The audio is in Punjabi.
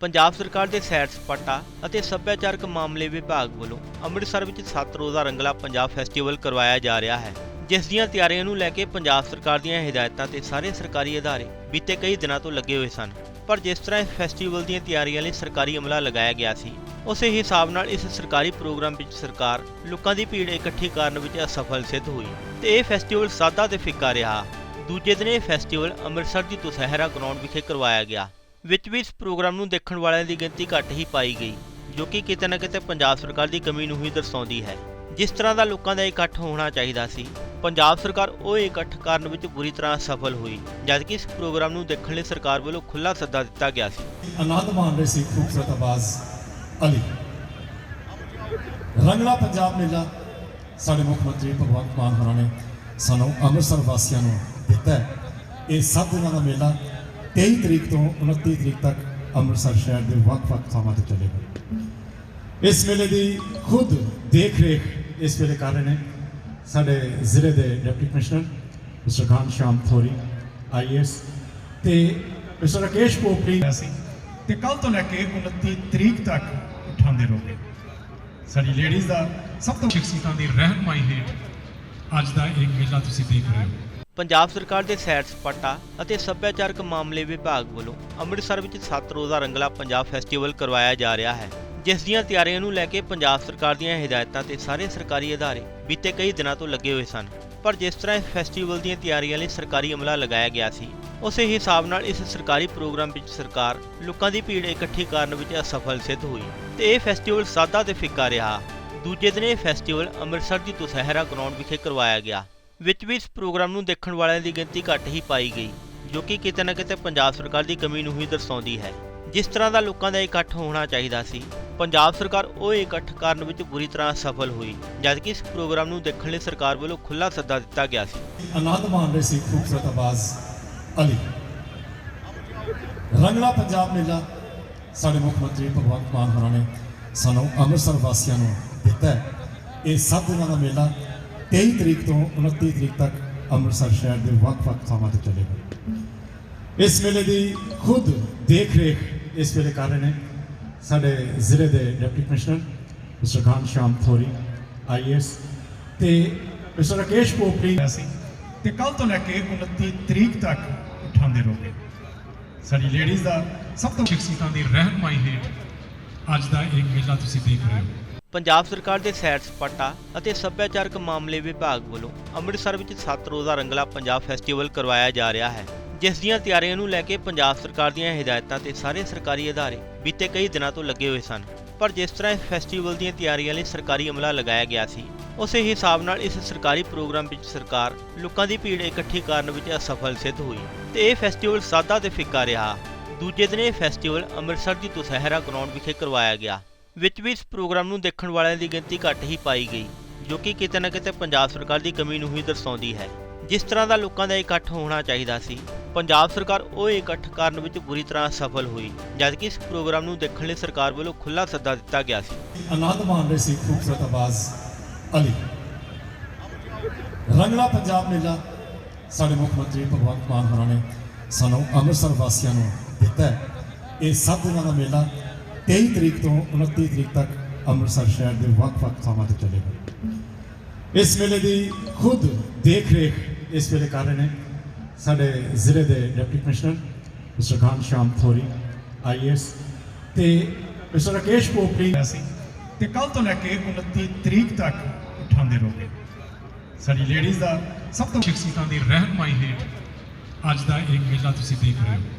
ਪੰਜਾਬ ਸਰਕਾਰ ਦੇ ਸੈਰ ਸਪਾਟਾ ਅਤੇ ਸੱਭਿਆਚਾਰਕ ਮਾਮਲੇ ਵਿਭਾਗ ਵੱਲੋਂ ਅੰਮ੍ਰਿਤਸਰ ਵਿੱਚ 7 ਰੋਜ਼ਾ ਰੰਗਲਾ ਪੰਜਾਬ ਫੈਸਟੀਵਲ ਕਰਵਾਇਆ ਜਾ ਰਿਹਾ ਹੈ, ਜਿਸ ਦੀਆਂ ਤਿਆਰੀਆਂ ਨੂੰ ਲੈ ਕੇ ਪੰਜਾਬ ਸਰਕਾਰ ਦੀਆਂ ਹਦਾਇਤਾਂ ਤੇ ਸਾਰੇ ਸਰਕਾਰੀ ਅਦਾਰੇ ਬੀਤੇ ਕਈ ਦਿਨਾਂ ਤੋਂ ਲੱਗੇ ਹੋਏ ਸਨ, ਪਰ ਜਿਸ ਤਰ੍ਹਾਂ ਇਸ ਫੈਸਟੀਵਲ ਦੀਆਂ ਤਿਆਰੀਆਂ ਲਈ ਸਰਕਾਰੀ ਅਮਲਾ ਲਗਾਇਆ ਗਿਆ ਸੀ, ਉਸੇ ਹਿਸਾਬ ਨਾਲ ਇਸ ਸਰਕਾਰੀ ਪ੍ਰੋਗਰਾਮ ਵਿੱਚ ਸਰਕਾਰ ਲੋਕਾਂ ਦੀ ਭੀੜ ਇਕੱਠੀ ਕਰਨ ਵਿੱਚ ਅਸਫਲ ਸਿੱਧ ਹੋਈ ਤੇ ਇਹ ਫੈਸਟੀਵਲ ਸਾਦਾ ਤੇ ਫਿੱਕਾ ਰਿਹਾ। ਦੂਜੇ ਦਿਨ ਇਹ ਫੈਸਟੀਵਲ ਅੰਮ੍ਰਿਤਸਰ ਦੀ ਦੁਸਹਿਰਾ ਗਰਾਊਂਡ ਵਿਖੇ ਕਰਵਾਇਆ ਗਿਆ। ਵਿੱਚ ਵੀ ਇਸ ਪ੍ਰੋਗਰਾਮ ਨੂੰ ਦੇਖਣ ਵਾਲਿਆਂ ਦੀ ਗਿਣਤੀ ਘੱਟ ਹੀ ਪਾਈ ਗਈ, ਜੋ ਕਿ ਕਿਤੇ ਨਾ ਕਿਤੇ ਪੰਜਾਬ ਸਰਕਾਰ ਦੀ ਕਮੀ ਨੂੰ ਹੀ ਦਰਸਾਉਂਦੀ ਹੈ। ਜਿਸ ਤਰ੍ਹਾਂ ਦਾ ਲੋਕਾਂ ਦਾ ਇਕੱਠ ਹੋਣਾ ਚਾਹੀਦਾ ਸੀ, ਪੰਜਾਬ ਸਰਕਾਰ ਉਹ ਇਕੱਠ ਕਰਨ ਵਿੱਚ ਬੁਰੀ ਤਰ੍ਹਾਂ ਸਫਲ ਹੋਈ, ਜਦਕਿ ਇਸ ਪ੍ਰੋਗਰਾਮ ਨੂੰ ਦੇਖਣ ਲਈ ਸਰਕਾਰ ਵੱਲੋਂ ਖੁੱਲ੍ਹਾ ਸੱਦਾ ਦਿੱਤਾ ਗਿਆ ਸੀ। ਆਨੰਦ ਮਾਣ ਰਹੇ ਸੀ ਖੂਬਸੂਰਤ ਆਵਾਜ਼, ਅਲੀ। ਰੰਗਲਾ ਪੰਜਾਬ ਮੇਲਾ, ਸਾਡੇ ਮੁੱਖ ਮੰਤਰੀ ਭਗਵੰਤ ਮਾਨ ਹੋਰਾਂ ਨੇ ਸਾਨੂੰ ਅੰਮ੍ਰਿਤਸਰ ਵਾਸੀਆਂ ਨੂੰ ਦਿੱਤਾ ਇਹ ਸੱਤ ਦਿਨਾਂ ਦਾ ਮੇਲਾ 23 ਤਰੀਕ ਤੋਂ 29 ਤਰੀਕ ਤੱਕ ਅੰਮ੍ਰਿਤਸਰ ਸ਼ਹਿਰ ਦੇ ਵੱਖ-ਵੱਖ ਥਾਵਾਂ ਤੇ ਚੱਲੇਗਾ ਇਸ ਵੇਲੇ ਦੀ ਖੁਦ ਦੇਖ ਰੇਖ ਇਸ ਵੇਲੇ ਕਰ ਰਹੇ ਨੇ ਸਾਡੇ ਜ਼ਿਲ੍ਹੇ ਦੇ deputy commissioner, mister Khan Sham Thori IAS ਤੇ ਮਿਸਟਰ ਰਾਕੇਸ਼ ਪੋਪਲੀ ਸੀ ਤੇ ਕੱਲ ਤੋਂ ਲੈ ਕੇ 29 ਤਰੀਕ ਤੱਕ ਉਠਾਉਂਦੇ ਰਹੋਗੇ ਸਾਡੀ ਲੇਡੀਜ਼ ਦਾ ਸਭ ਤੋਂ ਸ਼ਖਸੀਅਤਾਂ ਦੀ ਰਹਿਨਮਾਈ ਹੇਠ ਅੱਜ ਦਾ ਇਹ ਮੇਲਾ ਤੁਸੀਂ ਦੇਖ ਰਹੇ ਹੋ। ਪੰਜਾਬ ਸਰਕਾਰ ਦੇ ਸੈਰ ਸਪਾਟਾ ਅਤੇ ਸੱਭਿਆਚਾਰਕ ਮਾਮਲੇ ਵਿਭਾਗ ਵੱਲੋਂ ਅੰਮ੍ਰਿਤਸਰ ਵਿੱਚ 7 ਰੋਜ਼ਾ ਰੰਗਲਾ ਪੰਜਾਬ ਫੈਸਟੀਵਲ ਕਰਵਾਇਆ ਜਾ ਰਿਹਾ ਹੈ, ਜਿਸ ਦੀਆਂ ਤਿਆਰੀਆਂ ਨੂੰ ਲੈ ਕੇ ਪੰਜਾਬ ਸਰਕਾਰ ਦੀਆਂ ਹਦਾਇਤਾਂ ਤੇ ਸਾਰੇ ਸਰਕਾਰੀ ਅਦਾਰੇ ਬੀਤੇ ਕਈ ਦਿਨਾਂ ਤੋਂ ਲੱਗੇ ਹੋਏ ਸਨ, ਪਰ ਜਿਸ ਤਰ੍ਹਾਂ ਇਸ ਫੈਸਟੀਵਲ ਦੀਆਂ ਤਿਆਰੀਆਂ ਲਈ ਸਰਕਾਰੀ ਅਮਲਾ ਲਗਾਇਆ ਗਿਆ ਸੀ, ਉਸੇ ਹਿਸਾਬ ਨਾਲ ਇਸ ਸਰਕਾਰੀ ਪ੍ਰੋਗਰਾਮ ਵਿੱਚ ਸਰਕਾਰ ਲੋਕਾਂ ਦੀ ਭੀੜ ਇਕੱਠੀ ਕਰਨ ਵਿੱਚ ਅਸਫਲ ਸਿੱਧ ਹੋਈ ਤੇ ਇਹ ਫੈਸਟੀਵਲ ਸਾਦਾ ਤੇ ਫਿੱਕਾ ਰਿਹਾ। ਦੂਜੇ ਦਿਨ ਇਹ ਫੈਸਟੀਵਲ ਅੰਮ੍ਰਿਤਸਰ ਦੀ ਦੁਸਹਿਰਾ ਗਰਾਊਂਡ ਵਿਖੇ ਕਰਵਾਇਆ ਗਿਆ। ਵਿੱਚ ਵੀ ਇਸ ਪ੍ਰੋਗਰਾਮ ਨੂੰ ਦੇਖਣ ਵਾਲਿਆਂ ਦੀ ਗਿਣਤੀ ਘੱਟ ਹੀ ਪਾਈ ਗਈ, ਜੋ ਕਿ ਕਿਤੇ ਨਾ ਕਿਤੇ ਪੰਜਾਬ ਸਰਕਾਰ ਦੀ ਕਮੀ ਨੂੰ ਹੀ ਦਰਸਾਉਂਦੀ ਹੈ। ਜਿਸ ਤਰ੍ਹਾਂ ਦਾ ਲੋਕਾਂ ਦਾ ਇਕੱਠ ਹੋਣਾ ਚਾਹੀਦਾ ਸੀ, ਪੰਜਾਬ ਸਰਕਾਰ ਉਹ ਇਕੱਠ ਕਰਨ ਵਿੱਚ ਬੁਰੀ ਤਰ੍ਹਾਂ ਸਫਲ ਹੋਈ, ਜਦਕਿ ਇਸ ਪ੍ਰੋਗਰਾਮ ਨੂੰ ਦੇਖਣ ਲਈ ਸਰਕਾਰ ਵੱਲੋਂ ਖੁੱਲ੍ਹਾ ਸੱਦਾ ਦਿੱਤਾ ਗਿਆ ਸੀ। ਆਨੰਦ ਮਾਣ ਰਹੇ ਸੀ ਖੂਬਸੂਰਤ ਆਵਾਜ਼ ਅਲੀ। ਰੰਗਲਾ ਪੰਜਾਬ ਮੇਲਾ, ਸਾਡੇ ਮੁੱਖ ਮੰਤਰੀ ਭਗਵੰਤ ਮਾਨ ਹੋਰਾਂ ਨੇ ਸਾਨੂੰ ਅੰਮ੍ਰਿਤਸਰ ਵਾਸੀਆਂ ਨੂੰ ਦਿੱਤਾ ਇਹ ਸਭ ਦਿਨਾਂ ਦਾ ਮੇਲਾ 23 ਤਰੀਕ ਤੋਂ 29 ਤਰੀਕ ਤੱਕ ਅੰਮ੍ਰਿਤਸਰ ਸ਼ਹਿਰ ਦੇ ਵੱਖ-ਵੱਖ ਥਾਵਾਂ ਤੇ ਚੱਲੇਗਾ। ਇਸ ਵੇਲੇ ਦੀ ਖੁਦ ਦੇਖ ਰੇਖ ਇਸ ਵੇਲੇ ਕਰ ਰਹੇ ਨੇ ਸਾਡੇ ਜ਼ਿਲ੍ਹੇ ਦੇ deputy commissioner, mister Khan Sham Thori IAS ਤੇ ਮਿਸਟਰ ਰਾਕੇਸ਼ ਪੋਪਲੀ ਸੀ ਤੇ ਕੱਲ ਤੋਂ ਲੈ ਕੇ 29 ਤਰੀਕ ਤੱਕ ਉਠਾਉਂਦੇ ਰਹੋਗੇ। ਸਾਡੀ ਲੇਡੀਜ਼ ਦਾ ਸਭ ਤੋਂ ਸ਼ਖਸੀਅਤਾਂ ਦੀ ਰਹਿਨਮਾਈ ਹੇਠ ਅੱਜ ਦਾ ਇਹ ਮੇਲਾ ਤੁਸੀਂ ਦੇਖ ਰਹੇ ਹੋ। ਪੰਜਾਬ ਸਰਕਾਰ ਦੇ ਸੈਰ ਸਪਾਟਾ ਅਤੇ ਸੱਭਿਆਚਾਰਕ ਮਾਮਲੇ ਵਿਭਾਗ ਵੱਲੋਂ ਅੰਮ੍ਰਿਤਸਰ ਵਿੱਚ 7 ਰੋਜ਼ਾ ਰੰਗਲਾ ਪੰਜਾਬ ਫੈਸਟੀਵਲ ਕਰਵਾਇਆ ਜਾ ਰਿਹਾ ਹੈ, ਜਿਸ ਦੀਆਂ ਤਿਆਰੀਆਂ ਨੂੰ ਲੈ ਕੇ ਪੰਜਾਬ ਸਰਕਾਰ ਦੀਆਂ ਹਦਾਇਤਾਂ ਤੇ ਸਾਰੇ ਸਰਕਾਰੀ ਅਦਾਰੇ ਬੀਤੇ ਕਈ ਦਿਨਾਂ ਤੋਂ ਲੱਗੇ ਹੋਏ ਸਨ, ਪਰ ਜਿਸ ਤਰ੍ਹਾਂ ਇਸ ਫੈਸਟੀਵਲ ਦੀਆਂ ਤਿਆਰੀਆਂ ਲਈ ਸਰਕਾਰੀ ਅਮਲਾ ਲਗਾਇਆ ਗਿਆ ਸੀ, ਉਸੇ ਹਿਸਾਬ ਨਾਲ ਇਸ ਸਰਕਾਰੀ ਪ੍ਰੋਗਰਾਮ ਵਿੱਚ ਸਰਕਾਰ ਲੋਕਾਂ ਦੀ ਭੀੜ ਇਕੱਠੀ ਕਰਨ ਵਿੱਚ ਅਸਫਲ ਸਿੱਧ ਹੋਈ ਤੇ ਇਹ ਫੈਸਟੀਵਲ ਸਾਦਾ ਤੇ ਫਿੱਕਾ ਰਿਹਾ। ਦੂਜੇ ਦਿਨ ਇਹ ਫੈਸਟੀਵਲ ਅੰਮ੍ਰਿਤਸਰ ਦੀ ਦੁਸਹਿਰਾ ਗਰਾਊਂਡ ਵਿਖੇ ਕਰਵਾਇਆ ਗਿਆ। ਵਿੱਚ ਵੀ ਇਸ ਪ੍ਰੋਗਰਾਮ ਨੂੰ ਦੇਖਣ ਵਾਲਿਆਂ ਦੀ ਗਿਣਤੀ ਘੱਟ ਹੀ ਪਾਈ ਗਈ, ਜੋ ਕਿ ਕਿਤੇ ਨਾ ਕਿਤੇ ਪੰਜਾਬ ਸਰਕਾਰ ਦੀ ਕਮੀ ਨੂੰ ਹੀ ਦਰਸਾਉਂਦੀ ਹੈ। ਜਿਸ ਤਰ੍ਹਾਂ ਦਾ ਲੋਕਾਂ ਦਾ ਇਕੱਠ ਹੋਣਾ ਚਾਹੀਦਾ ਸੀ, ਪੰਜਾਬ ਸਰਕਾਰ ਉਹ ਇਕੱਠ ਕਰਨ ਵਿੱਚ ਬੁਰੀ ਤਰ੍ਹਾਂ ਸਫਲ ਹੋਈ, ਜਦਕਿ ਇਸ ਪ੍ਰੋਗਰਾਮ ਨੂੰ ਦੇਖਣ ਲਈ ਸਰਕਾਰ ਵੱਲੋਂ ਖੁੱਲ੍ਹਾ ਸੱਦਾ ਦਿੱਤਾ ਗਿਆ ਸੀ। ਆਨੰਦ ਮਾਣ ਰਹੇ ਸੀ ਖੂਬਸੂਰਤ ਆਵਾਜ਼, ਅਲੀ। ਰੰਗਲਾ ਪੰਜਾਬ ਮੇਲਾ, ਸਾਡੇ ਮੁੱਖ ਮੰਤਰੀ ਭਗਵੰਤ ਮਾਨ ਹੋਰਾਂ ਨੇ ਸਾਨੂੰ ਅੰਮ੍ਰਿਤਸਰ ਵਾਸੀਆਂ ਨੂੰ ਦਿੱਤਾ ਇਹ ਸਭ ਦਿਨਾਂ ਦਾ ਮੇਲਾ 23 ਤਰੀਕ ਤੋਂ 29 ਤਰੀਕ ਤੱਕ ਅੰਮ੍ਰਿਤਸਰ ਸ਼ਹਿਰ ਦੇ ਵੱਖ-ਵੱਖ ਥਾਵਾਂ ਤੇ ਚੱਲੇਗਾ। ਇਸ ਵੇਲੇ ਦੀ ਖੁਦ ਦੇਖ ਰੇਖ ਇਸ ਵੇਲੇ ਕਰ ਰਹੇ ਨੇ ਸਾਡੇ ਜ਼ਿਲ੍ਹੇ ਦੇ deputy commissioner, mister Khan Sham Thori IAS ਤੇ ਮਿਸਟਰ ਰਾਕੇਸ਼ ਪੋਪਲੀ ਸੀ ਤੇ ਕੱਲ ਤੋਂ ਲੈ ਕੇ 29 ਤਰੀਕ ਤੱਕ ਉਠਾਉਂਦੇ ਰਹੋਗੇ। ਸਾਡੀ ਲੇਡੀਜ਼ ਦਾ ਸਭ ਤੋਂ ਵਿਕਸਿਤਾਂ ਦੀ ਰਹਿਨਮਾਈ ਹੇਠ ਅੱਜ ਦਾ ਇਹ ਮੇਲਾ ਤੁਸੀਂ ਦੇਖ ਰਹੇ ਹੋ।